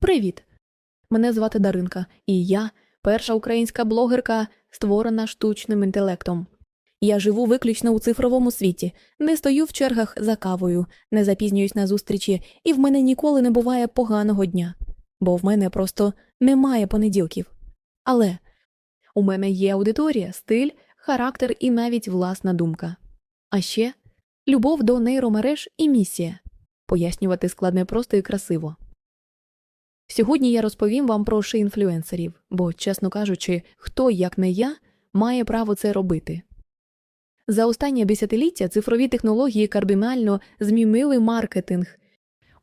Привіт! Мене звати Даринка, і я перша українська блогерка, створена штучним інтелектом. Я живу виключно у цифровому світі, не стою в чергах за кавою, не запізнююсь на зустрічі, і в мене ніколи не буває поганого дня, бо в мене просто немає понеділків. Але у мене є аудиторія, стиль, характер і навіть власна думка. А ще любов до нейромереж і місія пояснювати складне просто і красиво. Сьогодні я розповім вам про ши-інфлюенсерів, бо, чесно кажучи, хто, як не я, має право це робити. За останнє десятиліття цифрові технології кардинально змінили маркетинг.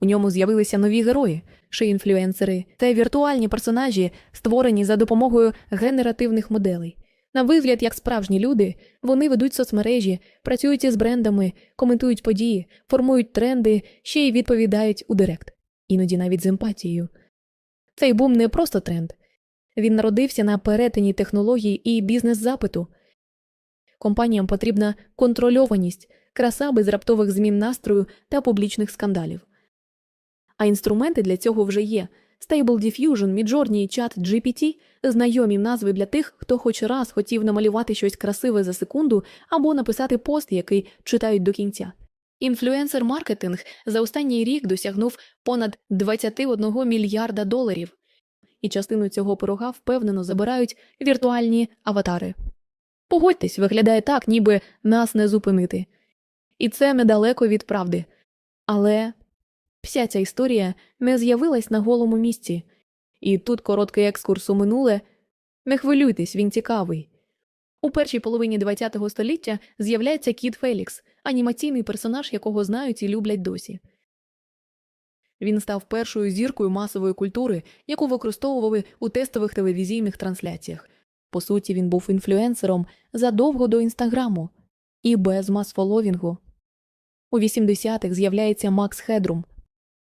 У ньому з'явилися нові герої, ши-інфлюенсери та віртуальні персонажі, створені за допомогою генеративних моделей. На вигляд, як справжні люди, вони ведуть соцмережі, працюють із брендами, коментують події, формують тренди, ще й відповідають у директ, іноді навіть з емпатією. Цей бум не просто тренд. Він народився на перетині технологій і бізнес-запиту. Компаніям потрібна контрольованість, краса без раптових змін настрою та публічних скандалів. А інструменти для цього вже є. Stable Diffusion, Midjourney чат GPT – знайомі назви для тих, хто хоч раз хотів намалювати щось красиве за секунду або написати пост, який читають до кінця. Інфлюенсер-маркетинг за останній рік досягнув понад 21 мільярда доларів, і частину цього пирога впевнено забирають віртуальні аватари. Погодьтесь, виглядає так, ніби нас не зупинити. І це недалеко від правди. Але вся ця історія не з'явилась на голому місці. І тут короткий екскурс у минуле. Не хвилюйтесь, він цікавий. У першій половині ХХ століття з'являється кіт Фелікс, анімаційний персонаж, якого знають і люблять досі. Він став першою зіркою масової культури, яку використовували у тестових телевізійних трансляціях. По суті, він був інфлюенсером задовго до інстаграму і без мас-фоловінгу. У 80-х з'являється Макс Хедрум,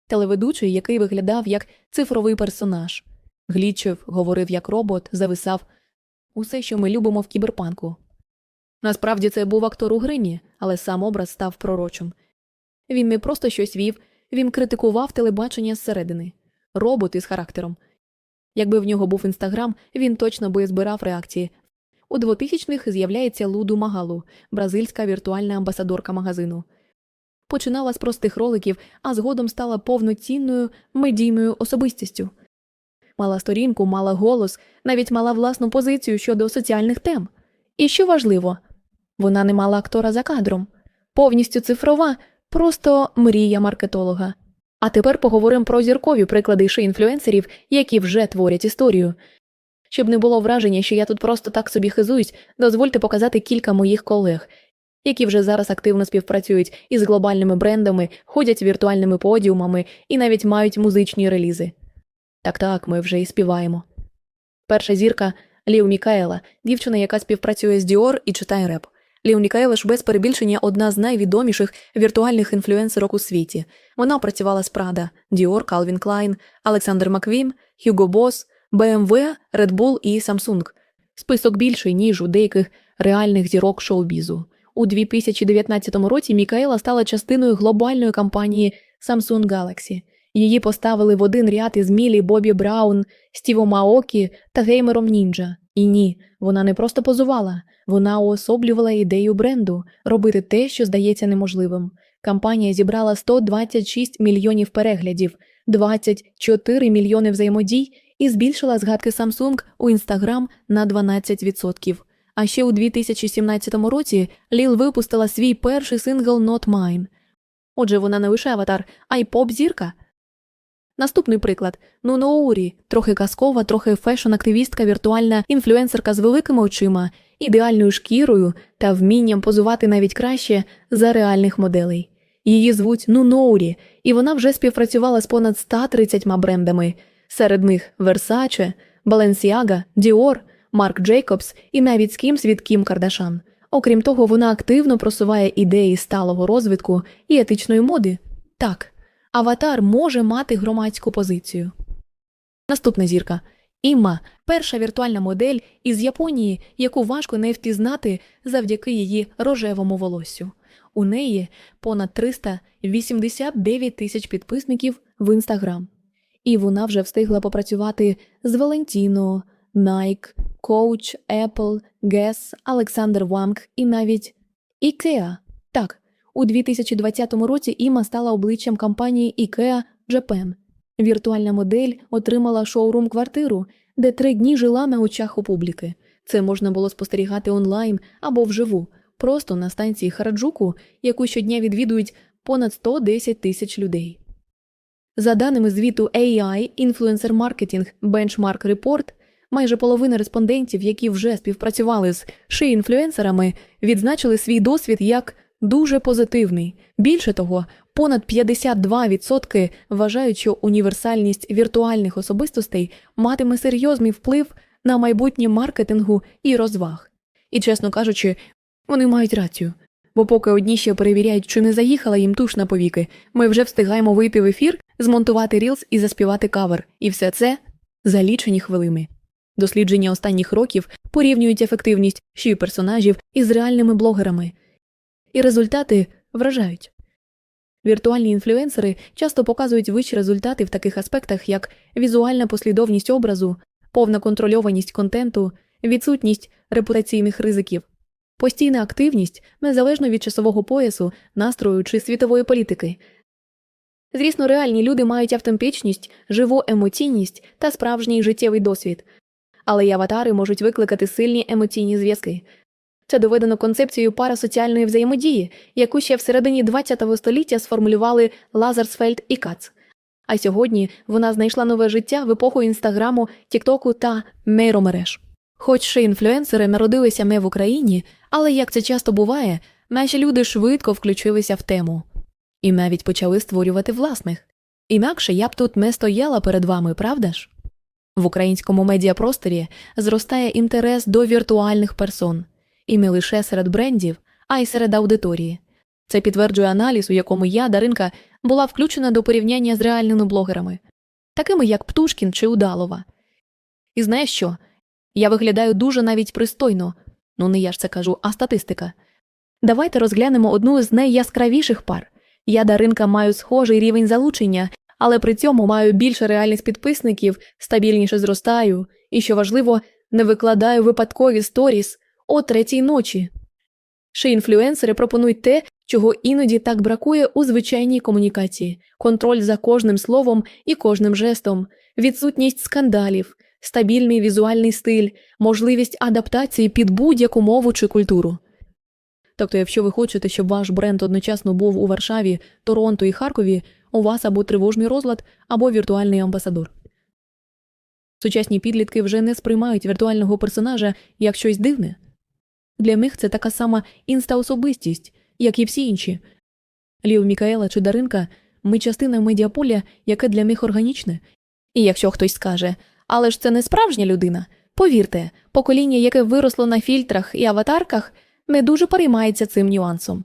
телеведучий, який виглядав як цифровий персонаж. Глічив, говорив як робот, зависав усе, що ми любимо в кіберпанку. Насправді це був актор у гримі, але сам образ став пророчим. Він не просто щось вів, він критикував телебачення зсередини. Робот із характером. Якби в нього був інстаграм, він точно би збирав реакції. У 2000-х з'являється Луду Магалу, бразильська віртуальна амбасадорка магазину. Починала з простих роликів, а згодом стала повноцінною медійною особистістю. Мала сторінку, мала голос, навіть мала власну позицію щодо соціальних тем. І що важливо, вона не мала актора за кадром, повністю цифрова, просто мрія маркетолога. А тепер поговоримо про зіркові приклади ши-інфлюенсерів, які вже творять історію. Щоб не було враження, що я тут просто так собі хизуюсь, дозвольте показати кілька моїх колег, які вже зараз активно співпрацюють із глобальними брендами, ходять віртуальними подіумами і навіть мають музичні релізи. Так так, ми вже і співаємо. Перша зірка Лів Мікаела, дівчина, яка співпрацює з Діор і читає реп. Лів Мікаела ж без перебільшення одна з найвідоміших віртуальних інфлюенсерок у світі. Вона працювала з Прада, Діор, Калвін Клайн, Олександр Маквім, Hugo Boss, BMW, Red Bull і Samsung. Список більший, ніж у деяких реальних зірок шоу-бізу. У 2019 році Мікаела стала частиною глобальної кампанії Samsung Galaxy. Її поставили в один ряд із Мілі Бобі Браун, Стівом Аокі та геймером Нінджа. І ні, вона не просто позувала, вона уособлювала ідею бренду робити те, що здається неможливим. Кампанія зібрала 126 мільйонів переглядів, 24 мільйони взаємодій і збільшила згадки Samsung у Instagram на 12%. А ще у 2017 році Ліл випустила свій перший сингл Not Mine. Отже, вона не лише аватар, а й поп-зірка. Наступний приклад Нуноурі, трохи казкова, трохи фешн-активістка, віртуальна інфлюенсерка з великими очима, ідеальною шкірою та вмінням позувати навіть краще за реальних моделей. Її звуть Нуноурі, і вона вже співпрацювала з понад 130 брендами, серед них Versace, Balenciaga, Dior, Марк Джейкобс і навіть з кимсь від Кім Кардашан. Окрім того, вона активно просуває ідеї сталого розвитку і етичної моди. Так, аватар може мати громадську позицію. Наступна зірка Імма перша віртуальна модель із Японії, яку важко не впізнати завдяки її рожевому волоссю. У неї понад 389 тисяч підписників в інстаграм. і вона вже встигла попрацювати з Valentino, Nike, Coach, Apple, Guess, Alexander Wang і навіть IKEA. Так, у 2020 році Іма стала обличчям компанії IKEA Japan. Віртуальна модель отримала шоурум-квартиру, де три дні жила на очах у публіки. Це можна було спостерігати онлайн або вживу, просто на станції Хараджуку, яку щодня відвідують понад 110 тисяч людей. За даними звіту AI Influencer Marketing Benchmark Report, майже половина респондентів, які вже співпрацювали з ши-інфлюенсерами, відзначили свій досвід як дуже позитивний. Більше того, понад 52% вважають, що універсальність віртуальних особистостей матиме серйозний вплив на майбутнє маркетингу і розваг. І, чесно кажучи, вони мають рацію. Бо поки одні ще перевіряють, чи не заїхала їм туш на повіки, ми вже встигаємо вийти в ефір, змонтувати рілс і заспівати кавер. І все це за лічені хвилини. Дослідження останніх років порівнюють ефективність ші персонажів із реальними блогерами. І результати вражають. Віртуальні інфлюенсери часто показують вищі результати в таких аспектах, як візуальна послідовність образу, повна контрольованість контенту, відсутність репутаційних ризиків, постійна активність незалежно від часового поясу, настрою чи світової політики. Звісно, реальні люди мають автентичність, живу емоційність та справжній життєвий досвід, але й аватари можуть викликати сильні емоційні зв'язки. Це доведено концепцією парасоціальної взаємодії, яку ще всередині ХХ століття сформулювали Лазерсфельд і Кац. А сьогодні вона знайшла нове життя в епоху інстаграму, тіктоку та нейромереж. Хоч ще інфлюенсери народилися не в Україні, але як це часто буває, наші люди швидко включилися в тему і навіть почали створювати власних. Інакше я б тут не стояла перед вами, правда ж? В українському медіапросторі зростає інтерес до віртуальних персон, і не лише серед брендів, а й серед аудиторії. Це підтверджує аналіз, у якому я, Даринка, була включена до порівняння з реальними блогерами, такими як Птушкін чи Удалова. І знаєш що? Я виглядаю дуже навіть пристойно, ну не я ж це кажу, а статистика. Давайте розглянемо одну з найяскравіших пар. Я, Даринка, маю схожий рівень залучення, але при цьому маю більше реальних підписників, стабільніше зростаю і, що важливо, не викладаю випадкові сторіс о третій ночі. Ще інфлюенсери пропонують те, чого іноді так бракує у звичайній комунікації: контроль за кожним словом і кожним жестом, відсутність скандалів, стабільний візуальний стиль, можливість адаптації під будь-яку мову чи культуру. Тобто, якщо ви хочете, щоб ваш бренд одночасно був у Варшаві, Торонто і Харкові, у вас або тривожний розлад, або віртуальний амбасадор. Сучасні підлітки вже не сприймають віртуального персонажа як щось дивне. Для них це така сама інста-особистість, як і всі інші. Лів Мікаела чи Даринка ми частина медіаполя, яке для них органічне. І якщо хтось скаже, але ж це не справжня людина, повірте, покоління, яке виросло на фільтрах і аватарках, не дуже переймається цим нюансом.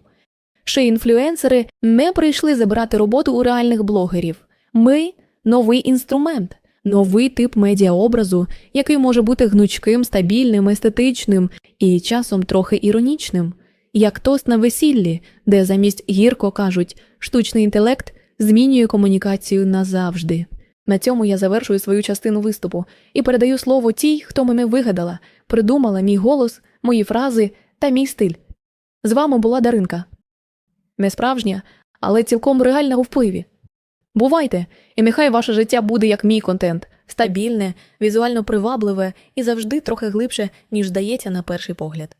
Ще інфлюенсери не прийшли забирати роботу у реальних блогерів. Ми новий інструмент, новий тип медіаобразу, який може бути гнучким, стабільним, естетичним і часом трохи іронічним, як тост на весіллі, де замість гірко кажуть, штучний інтелект змінює комунікацію назавжди. На цьому я завершую свою частину виступу і передаю слово тій, хто мене вигадала, придумала мій голос, мої фрази та мій стиль. З вами була Даринка. Не справжня, але цілком реальна у впливі. Бувайте, і нехай ваше життя буде як мій контент стабільне, візуально привабливе і завжди трохи глибше, ніж здається на перший погляд.